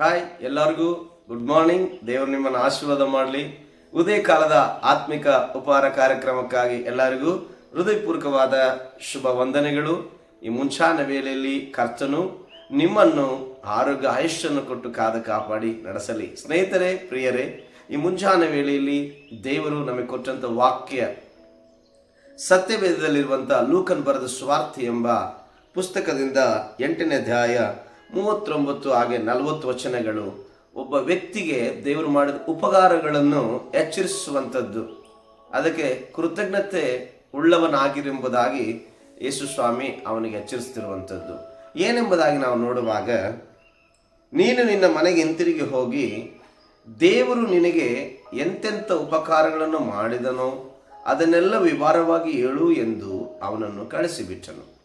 Hi ಎಲ್ಲರಿಗೂ good morning ದೇವರು ನಿಮ್ಮನ್ನು ಆಶೀರ್ವಾದ ಮಾಡಲಿ. ಉದಯ ಕಾಲದ ಆತ್ಮಿಕ ಉಪಹಾರ ಕಾರ್ಯಕ್ರಮಕ್ಕಾಗಿ ಎಲ್ಲರಿಗೂ ಹೃದಯಪೂರ್ವಕವಾದ ಶುಭ ವಂದನೆಗಳು. ಈ ಮುಂಚಾನ ವೇಳೆಯಲ್ಲಿ ಕರ್ತನು ನಿಮ್ಮನ್ನು ಆರೋಗ್ಯ ಆಯುಷ್ಯನ್ನು ಕೊಟ್ಟು ಕಾದ ಕಾಪಾಡಿ ನಡೆಸಲಿ. ಸ್ನೇಹಿತರೆ, ಪ್ರಿಯರೇ, ಈ ಮುಂಚಾನ ವೇಳೆಯಲ್ಲಿ ದೇವರು ನಮಗೆ ಕೊಟ್ಟಂತ ವಾಕ್ಯ ಸತ್ಯವೇದದಲ್ಲಿರುವಂಥ ಲೂಕನ್ ಬರೆದ ಸ್ವಾರ್ಥಿ ಎಂಬ ಪುಸ್ತಕದಿಂದ ಎಂಟನೇ ಅಧ್ಯಾಯ ಮೂವತ್ತೊಂಬತ್ತು ಹಾಗೆ ನಲವತ್ತು ವಚನಗಳು ಒಬ್ಬ ವ್ಯಕ್ತಿಗೆ ದೇವರು ಮಾಡಿದ ಉಪಕಾರಗಳನ್ನು ಎಚ್ಚರಿಸುವಂಥದ್ದು. ಅದಕ್ಕೆ ಕೃತಜ್ಞತೆ ಉಳ್ಳವನಾಗಿರೆಂಬುದಾಗಿ ಯೇಸು ಸ್ವಾಮಿ ಅವನಿಗೆ ಎಚ್ಚರಿಸ್ತಿರುವಂಥದ್ದು ಏನೆಂಬುದಾಗಿ ನಾವು ನೋಡುವಾಗ, ನೀನು ನಿನ್ನ ಮನೆಗೆ ಹಿಂತಿರುಗಿ ಹೋಗಿ, ದೇವರು ನಿನಗೆ ಎಂತೆಂಥ ಉಪಕಾರಗಳನ್ನು ಮಾಡಿದನೋ ಅದನ್ನೆಲ್ಲ ವಿವರವಾಗಿ ಹೇಳು ಎಂದು ಅವನನ್ನು ಕಳಿಸಿಬಿಟ್ಟನು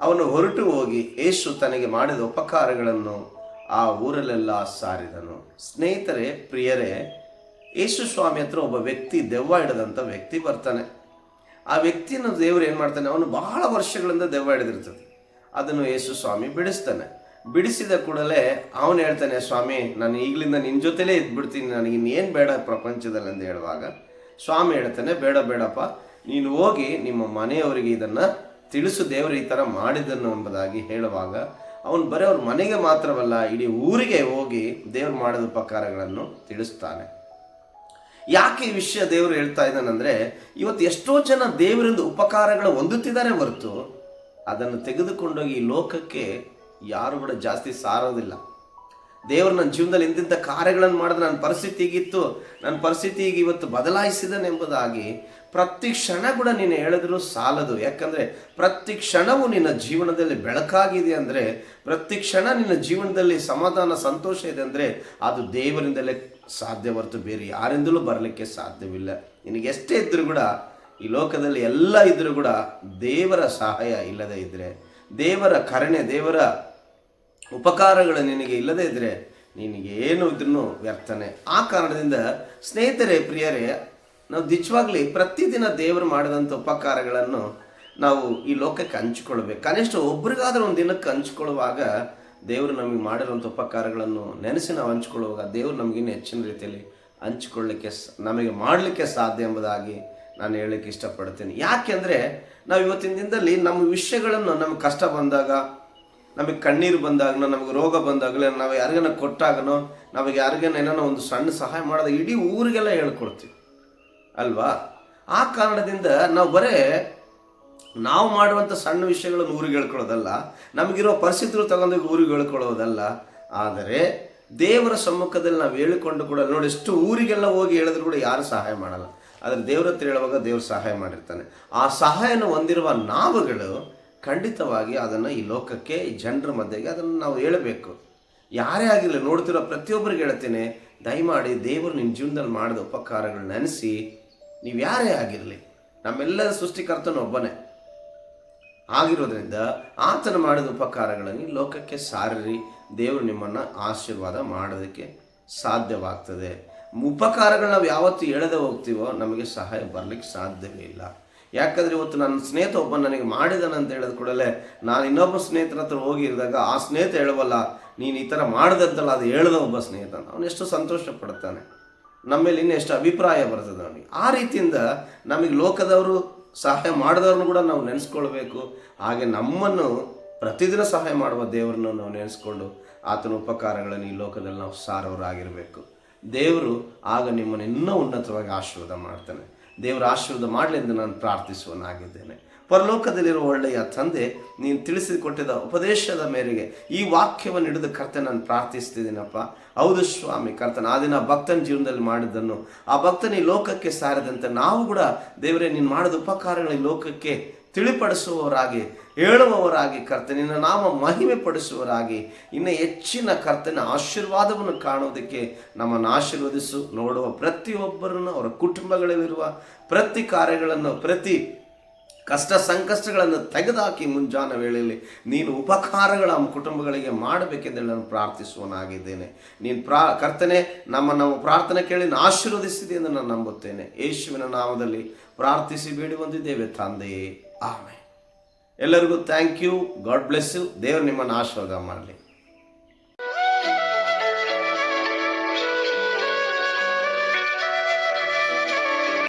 ಅವನು ಹೊರಟು ಹೋಗಿ ಯೇಸು ತನಗೆ ಮಾಡಿದ ಉಪಕಾರಗಳನ್ನು ಆ ಊರಲ್ಲೆಲ್ಲ ಸಾರಿದನು. ಸ್ನೇಹಿತರೆ, ಪ್ರಿಯರೇ, ಯೇಸು ಸ್ವಾಮಿ ಹತ್ರ ಒಬ್ಬ ವ್ಯಕ್ತಿ ದೆವ್ವ ಹಿಡಿದಂಥ ವ್ಯಕ್ತಿ ಬರ್ತಾನೆ. ಆ ವ್ಯಕ್ತಿಯನ್ನು ದೇವರು ಏನು ಮಾಡ್ತಾನೆ? ಅವನು ಬಹಳ ವರ್ಷಗಳಿಂದ ದೆವ್ವ ಹಿಡಿದಿರ್ತದೆ. ಅದನ್ನು ಯೇಸು ಸ್ವಾಮಿ ಬಿಡಿಸ್ತಾನೆ. ಬಿಡಿಸಿದ ಕೂಡಲೇ ಅವನು ಹೇಳ್ತಾನೆ, ಸ್ವಾಮಿ, ನಾನು ಈಗಲಿಂದ ನಿನ್ನ ಜೊತೆಲೇ ಇದ್ಬಿಡ್ತೀನಿ. ನನಗೆ ಇನ್ನೇನು ಬೇಡ ಪ್ರಪಂಚದಲ್ಲಿ ಅಂತ ಹೇಳುವಾಗ. ಸ್ವಾಮಿ ಹೇಳ್ತಾನೆ, ಬೇಡ, ಬೇಡಪ್ಪ. ನೀನು ಹೋಗಿ ನಿಮ್ಮ ಮನೆಯವರಿಗೆ ಇದನ್ನು ತಿಳಿಸು ದೇವರು ಈ ಥರ ಮಾಡಿದನು ಎಂಬುದಾಗಿ ಹೇಳುವಾಗ ಅವನು ಬರೀ ಅವ್ರ ಮನೆಗೆ ಮಾತ್ರವಲ್ಲ, ಇಡೀ ಊರಿಗೆ ಹೋಗಿ ದೇವರು ಮಾಡಿದ ಉಪಕಾರಗಳನ್ನು ತಿಳಿಸ್ತಾನೆ. ಯಾಕೆ ಈ ವಿಷಯ ದೇವರು ಹೇಳ್ತಾ ಇದ್ದಾನಂದ್ರೆ, ಇವತ್ತು ಎಷ್ಟೋ ಜನ ದೇವರಿಂದ ಉಪಕಾರಗಳು ಹೊಂದುತ್ತಿದ್ದಾರೆ ಹೊರತು, ಅದನ್ನು ತೆಗೆದುಕೊಂಡೋಗಿ ಈ ಲೋಕಕ್ಕೆ ಯಾರು ಕೂಡ ಜಾಸ್ತಿ ಸಾರೋದಿಲ್ಲ. ದೇವರು ನನ್ನ ಜೀವನದಲ್ಲಿ ಇಂತಿಂಥ ಕಾರ್ಯಗಳನ್ನು ಮಾಡಿದ್ರೆ, ನನ್ನ ಪರಿಸ್ಥಿತಿ ಹೀಗಿತ್ತು, ನನ್ನ ಪರಿಸ್ಥಿತಿ ಈಗ ಇವತ್ತು ಬದಲಾಯಿಸಿದನೆಂಬುದಾಗಿ ಪ್ರತಿ ಕ್ಷಣ ಕೂಡ ನೀನು ಹೇಳಿದ್ರು ಸಾಲದು. ಯಾಕಂದ್ರೆ ಪ್ರತಿ ಕ್ಷಣವೂ ನಿನ್ನ ಜೀವನದಲ್ಲಿ ಬೆಳಕಾಗಿದೆ ಅಂದರೆ, ಪ್ರತಿ ಕ್ಷಣ ನಿನ್ನ ಜೀವನದಲ್ಲಿ ಸಮಾಧಾನ, ಸಂತೋಷ ಇದೆ ಅಂದರೆ, ಅದು ದೇವರಿಂದಲೇ ಸಾಧ್ಯ ಹೊರತು ಬೇರೆ ಯಾರಿಂದಲೂ ಬರಲಿಕ್ಕೆ ಸಾಧ್ಯವಿಲ್ಲ. ನಿನಗೆ ಎಷ್ಟೇ ಇದ್ದರೂ ಕೂಡ, ಈ ಲೋಕದಲ್ಲಿ ಎಲ್ಲ ಇದ್ದರೂ ಕೂಡ ದೇವರ ಸಹಾಯ ಇಲ್ಲದೆ ಇದ್ದರೆ ದೇವರ ಕರುಣೆ, ದೇವರ ಉಪಕಾರಗಳು ನಿನಗೆ ಇಲ್ಲದೇ ಇದ್ದರೆ ನಿನಗೆ ಏನು ಇದ್ರೂ ವ್ಯರ್ಥನೆ. ಆ ಕಾರಣದಿಂದ ಸ್ನೇಹಿತರೇ, ಪ್ರಿಯರೇ, ನಾವು ನಿಜವಾಗ್ಲಿ ಪ್ರತಿದಿನ ದೇವರು ಮಾಡಿದಂಥ ಉಪಕಾರಗಳನ್ನು ನಾವು ಈ ಲೋಕಕ್ಕೆ ಹಂಚಿಕೊಳ್ಬೇಕು. ಕನಿಷ್ಠ ಒಬ್ರಿಗಾದ್ರೂ ಒಂದು ದಿನಕ್ಕೆ ಹಂಚ್ಕೊಳ್ಳುವಾಗ ದೇವರು ನಮಗೆ ಮಾಡಿರುವಂಥ ಉಪಕಾರಗಳನ್ನು ನೆನೆಸಿ ನಾವು ಹಂಚಿಕೊಳ್ಳುವಾಗ ದೇವರು ನಮಗಿನ್ನೂ ಹೆಚ್ಚಿನ ರೀತಿಯಲ್ಲಿ ಹಂಚಿಕೊಳ್ಳಿಕ್ಕೆ ಸ- ನಮಗೆ ಮಾಡಲಿಕ್ಕೆ ಸಾಧ್ಯ ಎಂಬುದಾಗಿ ನಾನು ಹೇಳಲಿಕ್ಕೆ ಇಷ್ಟಪಡ್ತೀನಿ. ಯಾಕೆಂದರೆ ನಾವು ಇವತ್ತಿನ ದಿನದಲ್ಲಿ ನಮ್ಮ ವಿಷಯಗಳನ್ನು ನಮಗೆ ಕಷ್ಟ ಬಂದಾಗ ನಮಗೆ ಕಣ್ಣೀರು ಬಂದಾಗನೋ ನಮಗೆ ರೋಗ ಬಂದಾಗಲೋ, ನಾವು ಯಾರಿಗಾನ ಕೊಟ್ಟಾಗನೋ ನಮಗೆ ಯಾರಿಗೇನ ಏನೋ ಒಂದು ಸಣ್ಣ ಸಹಾಯ ಮಾಡಿದಾಗ ಇಡೀ ಊರಿಗೆಲ್ಲ ಹೇಳ್ಕೊಡ್ತೀವಿ. ಅಲ್ವಾ? ಆ ಕಾರಣದಿಂದ ನಾವು ಬರೇ ನಾವು ಮಾಡುವಂಥ ಸಣ್ಣ ವಿಷಯಗಳನ್ನು ಊರಿಗೆ ಹೇಳ್ಕೊಳ್ಳೋದಲ್ಲ, ನಮಗಿರೋ ಪರಿಸ್ಥಿತಿಗಳು ತಗೊಂಡು ಊರಿಗೆ ಹೇಳ್ಕೊಳ್ಳೋದಲ್ಲ, ಆದರೆ ದೇವರ ಸಮ್ಮುಖದಲ್ಲಿ ನಾವು ಹೇಳಿಕೊಂಡು ಕೂಡ ನೋಡಿ ಎಷ್ಟು ಊರಿಗೆಲ್ಲ ಹೋಗಿ ಹೇಳಿದ್ರು ಕೂಡ ಯಾರು ಸಹಾಯ ಮಾಡಲ್ಲ. ಆದರೆ ದೇವ್ರ ಹತ್ರ ಹೇಳುವಾಗ ದೇವ್ರು ಸಹಾಯ ಮಾಡಿರ್ತಾನೆ. ಆ ಸಹಾಯನ ಹೊಂದಿರುವ ನಾವುಗಳು ಖಂಡಿತವಾಗಿ ಅದನ್ನು ಈ ಲೋಕಕ್ಕೆ, ಈ ಜನರ ಮಧ್ಯೆಗೆ ಅದನ್ನು ನಾವು ಹೇಳಬೇಕು. ಯಾರೇ ಆಗಿರಲಿ, ನೋಡ್ತಿರೋ ಪ್ರತಿಯೊಬ್ಬರಿಗೆ ಹೇಳ್ತೇನೆ, ದಯಮಾಡಿ ದೇವರು ನಿಮ್ಮ ಜೀವನದಲ್ಲಿ ಮಾಡಿದ ಉಪಕಾರಗಳನ್ನ ನೆನೆಸಿ, ನೀವು ಯಾರೇ ಆಗಿರಲಿ, ನಮ್ಮೆಲ್ಲರ ಸೃಷ್ಟಿಕರ್ತನ ಒಬ್ಬನೇ. ಆಗಿರೋದ್ರಿಂದ ಆತನ ಮಾಡಿದ ಉಪಕಾರಗಳನ್ನು ಲೋಕಕ್ಕೆ ಸಾರಿರಿ. ದೇವರು ನಿಮ್ಮನ್ನು ಆಶೀರ್ವಾದ ಮಾಡೋದಕ್ಕೆ ಸಾಧ್ಯವಾಗ್ತದೆ. ಉಪಕಾರಗಳನ್ನ ನಾವು ಯಾವತ್ತು ಹೇಳದೆ ಹೋಗ್ತೀವೋ, ನಮಗೆ ಸಹಾಯ ಬರಲಿಕ್ಕೆ ಸಾಧ್ಯವೇ ಇಲ್ಲ. ಯಾಕಂದರೆ ಇವತ್ತು ನನ್ನ ಸ್ನೇಹಿತ ಒಬ್ಬ ನನಗೆ ಮಾಡಿದಾನೆ ಅಂತ ಹೇಳಿದ ಕೂಡಲೇ ನಾನು ಇನ್ನೊಬ್ಬ ಸ್ನೇಹಿತರ ಹತ್ರ ಹೋಗಿರಿದಾಗ ಆ ಸ್ನೇಹಿತ ಹೇಳುವಲ್ಲ, ನೀನು ಈ ಥರ ಮಾಡಿದಂತಲ್ಲ, ಅದು ಹೇಳ್ದ ಒಬ್ಬ ಸ್ನೇಹಿತ. ಅವನು ಎಷ್ಟು ಸಂತೋಷ ಪಡ್ತಾನೆ ನಮ್ಮ ಮೇಲೆ ಇನ್ನೂ ಎಷ್ಟು ಅಭಿಪ್ರಾಯ ಬರ್ತದೆ ಅವನಿಗೆ. ಆ ರೀತಿಯಿಂದ ನಮಗೆ ಲೋಕದವರು ಸಹಾಯ ಮಾಡಿದವ್ರನ್ನು ಕೂಡ ನಾವು ನೆನೆಸ್ಕೊಳ್ಬೇಕು. ಹಾಗೆ ನಮ್ಮನ್ನು ಪ್ರತಿದಿನ ಸಹಾಯ ಮಾಡುವ ದೇವರನ್ನು ನಾವು ನೆನೆಸ್ಕೊಂಡು ಆತನ ಉಪಕಾರಗಳನ್ನು ಈ ಲೋಕದಲ್ಲಿ ನಾವು ಸಾರವರಾಗಿರಬೇಕು ದೇವರು ಆಗ ನಿಮ್ಮನ್ನು ಇನ್ನೂ ಉನ್ನತವಾಗಿ ಆಶೀರ್ವಾದ ಮಾಡ್ತಾನೆ. ದೇವರ ಆಶೀರ್ವಾದ ಮಾಡಲಿ ಎಂದು ನಾನು ಪ್ರಾರ್ಥಿಸುವನಾಗಿದ್ದೇನೆ ಪರಲೋಕದಲ್ಲಿರುವ ಒಳ್ಳೆಯ ತಂದೆ, ನೀನು ತಿಳಿಸಿಕೊಟ್ಟಿದ್ದ ಉಪದೇಶದ ಮೇರೆಗೆ ಈ ವಾಕ್ಯವನ್ನು ಹಿಡಿದು ಕರ್ತ ನಾನು ಪ್ರಾರ್ಥಿಸ್ತಿದ್ದೀನಪ್ಪ. ಹೌದು ಸ್ವಾಮಿ, ಕರ್ತನ ಆ ದಿನ ಭಕ್ತನ ಜೀವನದಲ್ಲಿ ಮಾಡಿದ್ದನ್ನು. ಆ ಭಕ್ತನ ಈ ಲೋಕಕ್ಕೆ ಸಾರದಂತೆ ನಾವು ಕೂಡ ದೇವರೇ, ನೀನು ಮಾಡಿದ ಉಪಕಾರಗಳ ಈ ಲೋಕಕ್ಕೆ ತಿಳಿಪಡಿಸುವವರಾಗಿ, ಹೇಳುವವರಾಗಿ ಕರ್ತನಿನ ನಾಮ ಮಹಿಮೆ ಪಡಿಸುವವರಾಗಿ ಇನ್ನು ಹೆಚ್ಚಿನ ಕರ್ತನ ಆಶೀರ್ವಾದವನ್ನು ಕಾಣುವುದಕ್ಕೆ ನಮ್ಮನ್ನು ಆಶೀರ್ವದಿಸು. ನೋಡುವ, ಪ್ರತಿಯೊಬ್ಬರನ್ನು ಅವರ ಕುಟುಂಬಗಳಲ್ಲಿರುವ ಪ್ರತಿ ಕಾರ್ಯಗಳನ್ನು, ಪ್ರತಿ ಕಷ್ಟ ಸಂಕಷ್ಟಗಳನ್ನು ತೆಗೆದುಹಾಕಿ ಮುಂಜಾನೆ ವೇಳೆಯಲ್ಲಿ ನೀನು ಉಪಕಾರಗಳ ನಮ್ಮ ಕುಟುಂಬಗಳಿಗೆ ಮಾಡಬೇಕೆಂದು ನಾನು ಪ್ರಾರ್ಥಿಸುವನಾಗಿದ್ದೇನೆ ನೀನು ಪ್ರಾ, ಕರ್ತನೆ, ನಮ್ಮ ನಾವು ಪ್ರಾರ್ಥನೆ ಕೇಳಿ ಆಶೀರ್ವದಿಸಿದೆ ಎಂದು ನಾನು ನಂಬುತ್ತೇನೆ. ಯೇಸುವಿನ ನಾಮದಲ್ಲಿ ಪ್ರಾರ್ಥಿಸಿ ಬೇಡಿ ಹೊಂದಿದ್ದೇವೆ ತಂದೆಯೇ. ಆಮೆ ಎಲ್ಲರಿಗೂ thank you God bless you ದೇವರು ನಿಮ್ಮನ್ನು ಆಶೀರ್ವಾದ ಮಾಡಲಿ.